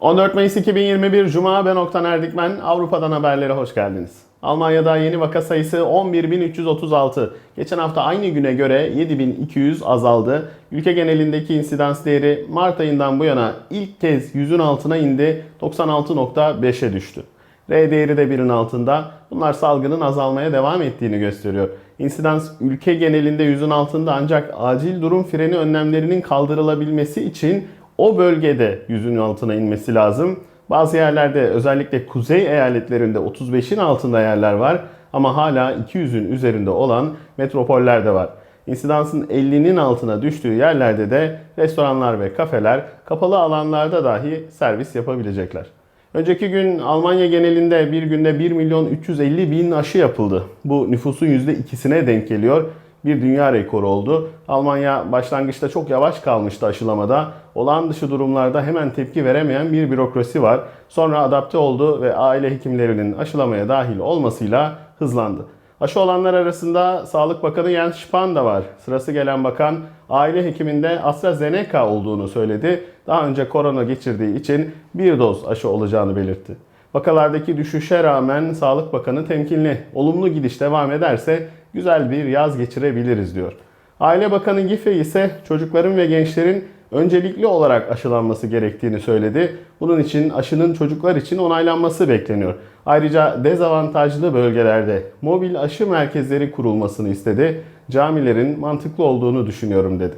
14 Mayıs 2021 Cuma ben Oktan Erdikmen. Avrupa'dan haberlere hoş geldiniz. Almanya'da yeni vaka sayısı 11.336. Geçen hafta aynı güne göre 7.200 azaldı. Ülke genelindeki insidans değeri Mart ayından bu yana ilk kez 100'ün altına indi. 96.5'e düştü. R değeri de birin altında. Bunlar salgının azalmaya devam ettiğini gösteriyor. İnsidans ülke genelinde yüzün altında ancak acil durum freni önlemlerinin kaldırılabilmesi için o bölgede yüzün altına inmesi lazım. Bazı yerlerde özellikle kuzey eyaletlerinde 35'in altında yerler var ama hala 200'ün üzerinde olan metropoller de var. İnsidansın 50'nin altına düştüğü yerlerde de restoranlar ve kafeler kapalı alanlarda dahi servis yapabilecekler. Önceki gün Almanya genelinde bir günde 1 milyon 350 bin aşı yapıldı. Bu nüfusun %2'sine denk geliyor. Bir dünya rekoru oldu. Almanya başlangıçta çok yavaş kalmıştı aşılamada. Olağan dışı durumlarda hemen tepki veremeyen bir bürokrasi var. Sonra adapte oldu ve aile hekimlerinin aşılamaya dahil olmasıyla hızlandı. Aşı olanlar arasında Sağlık Bakanı Jens Spahn da var. Sırası gelen bakan aile hekiminde AstraZeneca olduğunu söyledi. Daha önce korona geçirdiği için bir doz aşı olacağını belirtti. Vakalardaki düşüşe rağmen Sağlık Bakanı temkinli. Olumlu gidiş devam ederse güzel bir yaz geçirebiliriz diyor. Aile Bakanı Giffey ise çocukların ve gençlerin öncelikli olarak aşılanması gerektiğini söyledi. Bunun için aşının çocuklar için onaylanması bekleniyor. Ayrıca dezavantajlı bölgelerde mobil aşı merkezleri kurulmasını istedi. Camilerin mantıklı olduğunu düşünüyorum dedi.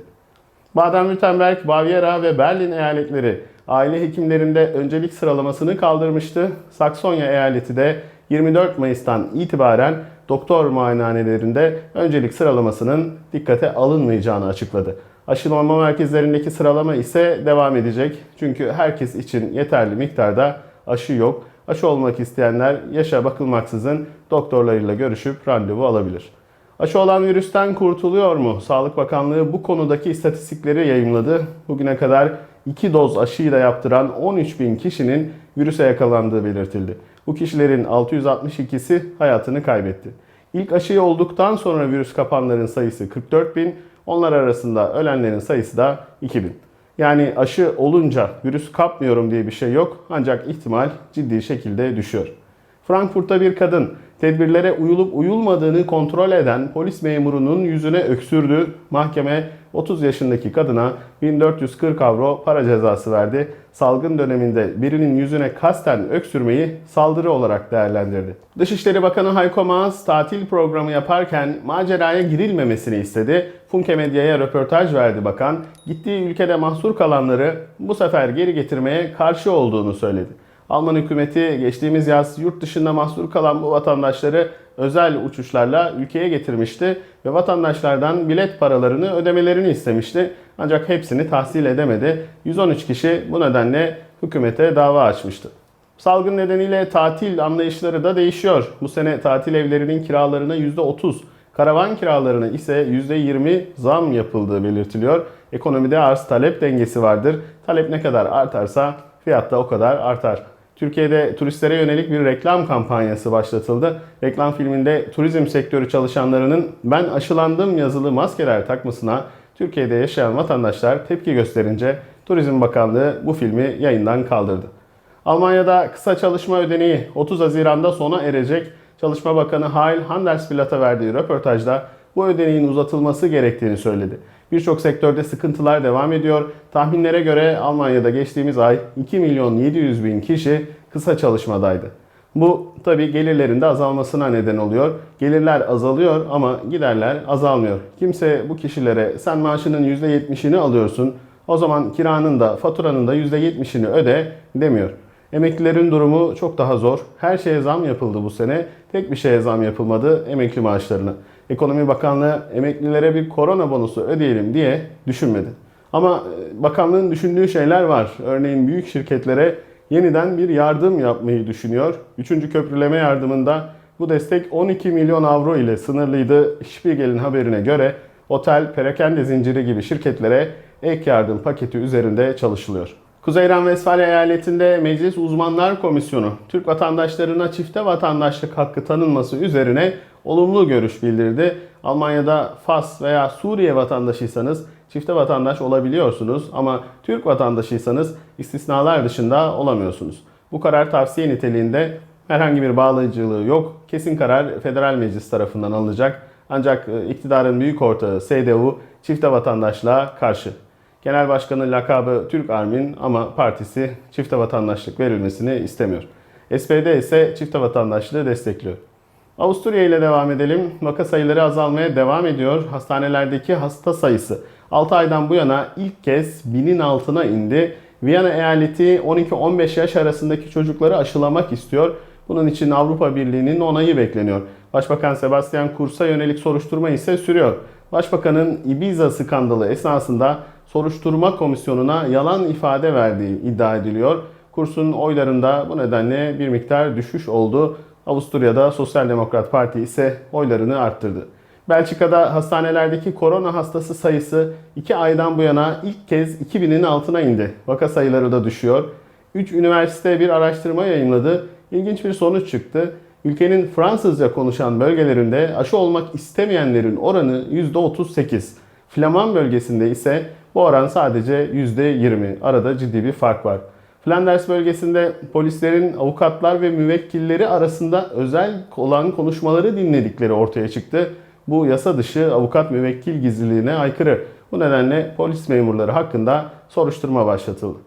Baden-Württemberg, Bavyera ve Berlin eyaletleri aile hekimlerinde öncelik sıralamasını kaldırmıştı. Saksonya eyaleti de 24 Mayıs'tan itibaren doktor muayenehanelerinde öncelik sıralamasının dikkate alınmayacağını açıkladı. Aşılama merkezlerindeki sıralama ise devam edecek. Çünkü herkes için yeterli miktarda aşı yok. Aşı olmak isteyenler yaşa bakılmaksızın doktorlarıyla görüşüp randevu alabilir. Aşı olan virüsten kurtuluyor mu? Sağlık Bakanlığı bu konudaki istatistikleri yayımladı. Bugüne kadar 2 doz aşıyı da yaptıran 13 bin kişinin virüse yakalandığı belirtildi. Bu kişilerin 662'si hayatını kaybetti. İlk aşıyı olduktan sonra virüs kapanların sayısı 44 bin, onlar arasında ölenlerin sayısı da 2000. Yani aşı olunca virüs kapmıyorum diye bir şey yok ancak ihtimal ciddi şekilde düşüyor. Frankfurt'ta bir kadın tedbirlere uyulup uyulmadığını kontrol eden polis memurunun yüzüne öksürdü. Mahkeme 30 yaşındaki kadına 1440 avro para cezası verdi. Salgın döneminde birinin yüzüne kasten öksürmeyi saldırı olarak değerlendirdi. Dışişleri Bakanı Hayko Maas tatil programı yaparken maceraya girilmemesini istedi. Funke Medya'ya röportaj verdi bakan. Gittiği ülkede mahsur kalanları bu sefer geri getirmeye karşı olduğunu söyledi. Alman hükümeti geçtiğimiz yaz yurt dışında mahsur kalan bu vatandaşları özel uçuşlarla ülkeye getirmişti ve vatandaşlardan bilet paralarını ödemelerini istemişti. Ancak hepsini tahsil edemedi. 113 kişi bu nedenle hükümete dava açmıştı. Salgın nedeniyle tatil anlayışları da değişiyor. Bu sene tatil evlerinin kiralarına %30, karavan kiralarına ise %20 zam yapıldığı belirtiliyor. Ekonomide arz talep dengesi vardır. Talep ne kadar artarsa fiyat da o kadar artar. Türkiye'de turistlere yönelik bir reklam kampanyası başlatıldı. Reklam filminde turizm sektörü çalışanlarının ben aşılandım yazılı maskeler takmasına Türkiye'de yaşayan vatandaşlar tepki gösterince Turizm Bakanlığı bu filmi yayından kaldırdı. Almanya'da kısa çalışma ödeneği 30 Haziran'da sona erecek. Çalışma Bakanı Heil Handelsblatt'a verdiği röportajda bu ödeneğin uzatılması gerektiğini söyledi. Birçok sektörde sıkıntılar devam ediyor. Tahminlere göre Almanya'da geçtiğimiz ay 2 milyon 700 bin kişi kısa çalışmadaydı. Bu tabi gelirlerinde azalmasına neden oluyor. Gelirler azalıyor ama giderler azalmıyor. Kimse bu kişilere sen maaşının %70'ini alıyorsun o zaman kiranın da faturanın da %70'ini öde demiyor. Emeklilerin durumu çok daha zor. Her şeye zam yapıldı bu sene. Tek bir şeye zam yapılmadı emekli maaşlarına. Ekonomi Bakanlığı emeklilere bir korona bonusu ödeyelim diye düşünmedi. Ama e, bakanlığın düşündüğü şeyler var. Örneğin büyük şirketlere yeniden bir yardım yapmayı düşünüyor. Üçüncü köprüleme yardımında bu destek 12 milyon avro ile sınırlıydı. Spiegel'in haberine göre otel, perakende zinciri gibi şirketlere ek yardım paketi üzerinde çalışılıyor. Kuzey Renvestfalya eyaletinde Meclis Uzmanlar Komisyonu Türk vatandaşlarına çifte vatandaşlık hakkı tanınması üzerine olumlu görüş bildirdi. Almanya'da Fas veya Suriye vatandaşıysanız çifte vatandaş olabiliyorsunuz ama Türk vatandaşıysanız istisnalar dışında olamıyorsunuz. Bu karar tavsiye niteliğinde herhangi bir bağlayıcılığı yok. Kesin karar Federal Meclis tarafından alınacak. Ancak e, iktidarın büyük ortağı CDU çifte vatandaşlığa karşı. Genel Başkanı lakabı Türk Armin ama partisi çifte vatandaşlık verilmesini istemiyor. SPD ise çifte vatandaşlığı destekliyor. Avusturya ile devam edelim. Vaka sayıları azalmaya devam ediyor. Hastanelerdeki hasta sayısı 6 aydan bu yana ilk kez binin altına indi. Viyana eyaleti 12-15 yaş arasındaki çocukları aşılamak istiyor. Bunun için Avrupa Birliği'nin onayı bekleniyor. Başbakan Sebastian Kurz'a yönelik soruşturma ise sürüyor. Başbakanın Ibiza skandalı esnasında soruşturma komisyonuna yalan ifade verdiği iddia ediliyor. Kurs'un oylarında bu nedenle bir miktar düşüş oldu. Avusturya'da Sosyal Demokrat Parti ise oylarını arttırdı. Belçika'da hastanelerdeki korona hastası sayısı 2 aydan bu yana ilk kez 2000'in altına indi. Vaka sayıları da düşüyor. 3 üniversite bir araştırma yayınladı. İlginç bir sonuç çıktı. Ülkenin Fransızca konuşan bölgelerinde aşı olmak istemeyenlerin oranı %38. Flaman bölgesinde ise bu oran sadece %20. Arada ciddi bir fark var. Flanders bölgesinde polislerin avukatlar ve müvekkilleri arasında özel olan konuşmaları dinledikleri ortaya çıktı. Bu yasa dışı avukat müvekkil gizliliğine aykırı. Bu nedenle polis memurları hakkında soruşturma başlatıldı.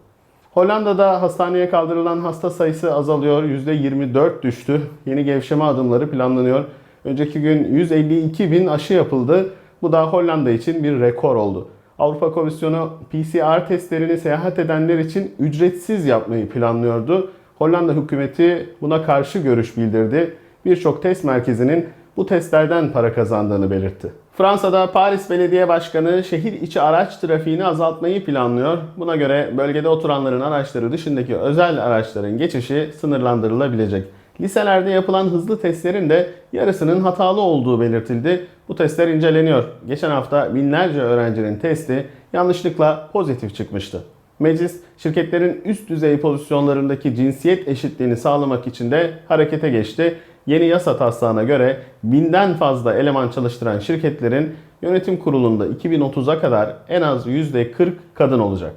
Hollanda'da hastaneye kaldırılan hasta sayısı azalıyor. %24 düştü. Yeni gevşeme adımları planlanıyor. Önceki gün 152 bin aşı yapıldı. Bu da Hollanda için bir rekor oldu. Avrupa Komisyonu PCR testlerini seyahat edenler için ücretsiz yapmayı planlıyordu. Hollanda hükümeti buna karşı görüş bildirdi. Birçok test merkezinin bu testlerden para kazandığını belirtti. Fransa'da Paris Belediye Başkanı şehir içi araç trafiğini azaltmayı planlıyor. Buna göre bölgede oturanların araçları dışındaki özel araçların geçişi sınırlandırılabilecek. Liselerde yapılan hızlı testlerin de yarısının hatalı olduğu belirtildi. Bu testler inceleniyor. Geçen hafta binlerce öğrencinin testi yanlışlıkla pozitif çıkmıştı. Meclis, şirketlerin üst düzey pozisyonlarındaki cinsiyet eşitliğini sağlamak için de harekete geçti. Yeni yasa taslağına göre binden fazla eleman çalıştıran şirketlerin yönetim kurulunda 2030'a kadar en az %40 kadın olacak.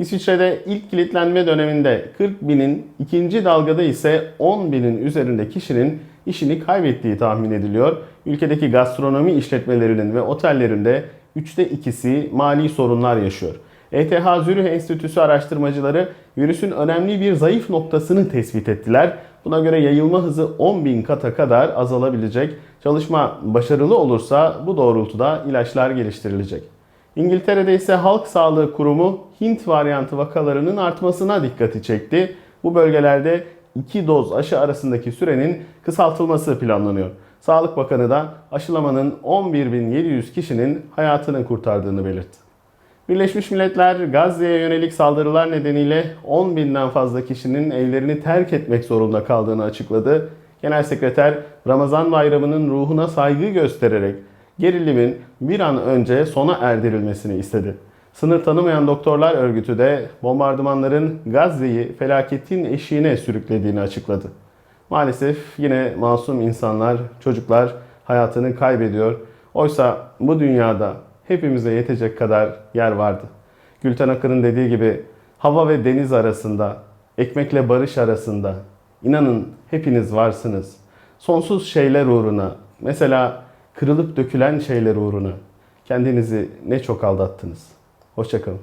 İsviçre'de ilk kilitlenme döneminde 40 binin, ikinci dalgada ise 10 binin üzerinde kişinin işini kaybettiği tahmin ediliyor. Ülkedeki gastronomi işletmelerinin ve otellerinde üçte ikisi mali sorunlar yaşıyor. ETH Zürih Enstitüsü araştırmacıları virüsün önemli bir zayıf noktasını tespit ettiler. Buna göre yayılma hızı 10 bin kata kadar azalabilecek. Çalışma başarılı olursa bu doğrultuda ilaçlar geliştirilecek. İngiltere'de ise Halk Sağlığı Kurumu Hint varyantı vakalarının artmasına dikkati çekti. Bu bölgelerde iki doz aşı arasındaki sürenin kısaltılması planlanıyor. Sağlık Bakanı da aşılamanın 11.700 kişinin hayatını kurtardığını belirtti. Birleşmiş Milletler Gazze'ye yönelik saldırılar nedeniyle 10 binden fazla kişinin evlerini terk etmek zorunda kaldığını açıkladı. Genel Sekreter Ramazan bayramının ruhuna saygı göstererek gerilimin bir an önce sona erdirilmesini istedi. Sınır tanımayan doktorlar örgütü de bombardımanların Gazze'yi felaketin eşiğine sürüklediğini açıkladı. Maalesef yine masum insanlar, çocuklar hayatını kaybediyor. Oysa bu dünyada hepimize yetecek kadar yer vardı. Gülten Akın'ın dediği gibi hava ve deniz arasında, ekmekle barış arasında inanın hepiniz varsınız. Sonsuz şeyler uğruna, mesela kırılıp dökülen şeyler uğruna kendinizi ne çok aldattınız. Hoşçakalın.